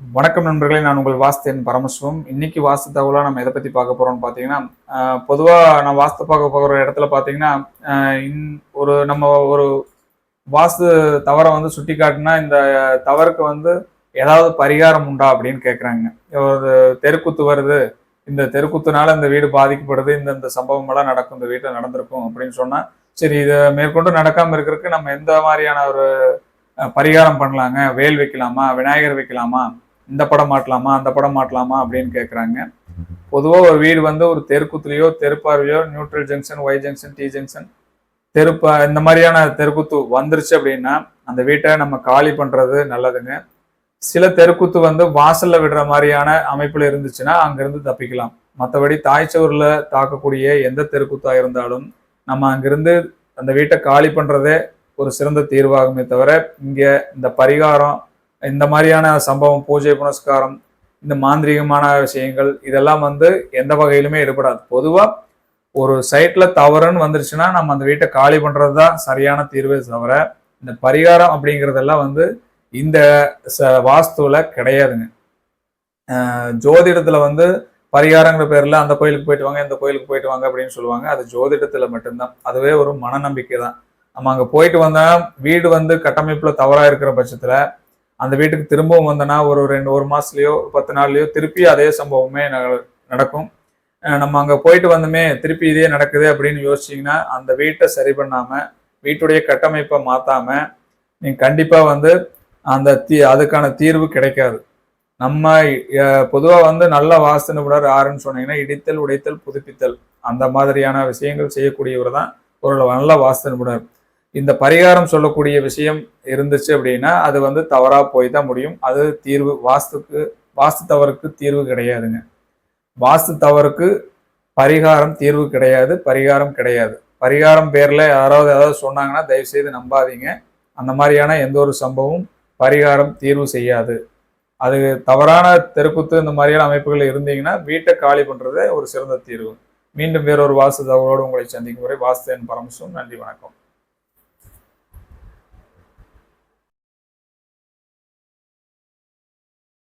வணக்கம் நண்பர்களே நான் உங்கள் வாஸ்தேன் பரமசிவம். இன்னைக்கு வாஸ்து தகவலாக நம்ம எதை பற்றி பார்க்க போகிறோம்னு பார்த்தீங்கன்னா பொதுவாக நான் வாஸ்து பார்க்க போகிற இடத்துல பார்த்தீங்கன்னா இன்- ஒரு நம்ம ஒரு வாஸ்து தவறை வந்து சுட்டி காட்டினா இந்த தவறுக்கு வந்து ஏதாவது பரிகாரம் உண்டா அப்படின்னு கேட்குறாங்க ஒரு தெருக்குத்து வருது இந்த தெருக்குத்துனால இந்த வீடு பாதிக்கப்படுது இந்த இந்த சம்பவமெல்லாம் நடக்கும் இந்த வீட்டில் நடந்திருக்கும் அப்படின்னு சொன்னால் சரி இதை மேற்கொண்டு நடக்காமல் இருக்கிறதுக்கு நம்ம எந்த மாதிரியான ஒரு பரிகாரம் பண்ணலாங்க? வேல் வைக்கலாமா? விநாயகர் வைக்கலாமா? இந்த படம் மாட்டலாமா அந்த படம் மாட்டலாமா அப்படின்னு கேட்குறாங்க பொதுவாக ஒரு வீடு வந்து ஒரு தெருக்குத்துலையோ தெருப்பார்வையோ neutral junction Y junction T junction தெருப்பா இந்த மாதிரியான தெருக்குத்து வந்துருச்சு அப்படின்னா அந்த வீட்டை நம்ம காலி பண்ணுறது நல்லதுங்க. சில தெருக்குத்து வந்து வாசலில் விடுற மாதிரியான அமைப்பில் இருந்துச்சுன்னா அங்கேருந்து தப்பிக்கலாம். மற்றபடி தாய்ச்சோரில் தாக்கக்கூடிய எந்த தெருக்குத்தாக இருந்தாலும் நம்ம அங்கிருந்து அந்த வீட்டை காலி பண்ணுறதே ஒரு சிறந்த தீர்வாகுமே தவிர இங்கே இந்த பரிகாரம் இந்த மாதிரியான சம்பவம் பூஜை புனஸ்காரம் இந்த மாந்திரீகமான விஷயங்கள் இதெல்லாம் வந்து எந்த வகையிலுமே ஈடுபடாது பொதுவாக ஒரு சைட்டில் தவறுன்னு வந்துருச்சுன்னா நம்ம அந்த வீட்டை காலி பண்ணுறது தான் சரியான தீர்வே தவிர இந்த பரிகாரம் அப்படிங்கிறதெல்லாம் வந்து இந்த ச- வாஸ்துவில் கிடையாதுங்க. ஜோதிடத்தில் வந்து பரிகாரங்கிற பேரில் அந்த கோயிலுக்கு போயிட்டு வாங்க இந்த கோயிலுக்கு போயிட்டு வாங்க அப்படின்னு சொல்லுவாங்க. அது ஜோதிடத்தில் மட்டும்தான். அதுவே ஒரு மனநம்பிக்கை தான் நம்ம அங்கே போயிட்டு வந்தால் வீடு வந்து கட்டமைப்பில் தவறாக இருக்கிற பட்சத்தில் அந்த வீட்டுக்கு திரும்பவும் வந்தோன்னா ஒரு ரெண்டு ஒரு மாசத்துலயோ பத்து நாள்லயோ திருப்பி அதே சம்பவமே நட- நடக்கும். நம்ம அங்க போயிட்டு வந்தோமே திருப்பி இதே நடக்குது அப்படின்னு யோசிச்சிங்கன்னா அந்த வீட்டை சரி பண்ணாம வீட்டுடைய கட்டமைப்பை மாத்தாம நீங்க கண்டிப்பா வந்து அந்த தீ அதுக்கான தீர்வு கிடைக்காது. நம்ம பொதுவாக பொதுவா வந்து நல்ல வாஸ்து நிபுணர் யாருன்னு சொன்னீங்கன்னா இடித்தல் உடைத்தல் புதுப்பித்தல் அந்த மாதிரியான விஷயங்கள் செய்யக்கூடியவர் தான் ஒரு நல்ல வாஸ்து நிபுணர் இந்த பரிகாரம் சொல்லக்கூடிய விஷயம் இருந்துச்சு அப்படின்னா அது வந்து தவறாக போய் தான் முடியும். அது தீர்வு வாஸ்துக்கு வாஸ்து தவறுக்கு தீர்வு கிடையாதுங்க. வாஸ்து தவறுக்கு பரிகாரம் தீர்வு கிடையாது பரிகாரம் கிடையாது. பரிகாரம் பேரில் யாராவது ஏதாவது சொன்னாங்கன்னா தயவுசெய்து நம்பாதீங்க. அந்த மாதிரியான எந்த ஒரு சம்பவம் பரிகாரம் தீர்வு செய்யாது. அது தவறான தெருக்குத்து இந்த மாதிரியான அமைப்புகள் இருந்தீங்கன்னா வீட்டை காலி பண்ணுறதே ஒரு சிறந்த தீர்வு. மீண்டும் வேறொரு வாஸ்து தகவலோடு உங்களை சந்திக்கும் வரை வாஸ்து என் பரமசும் நன்றி வணக்கம்.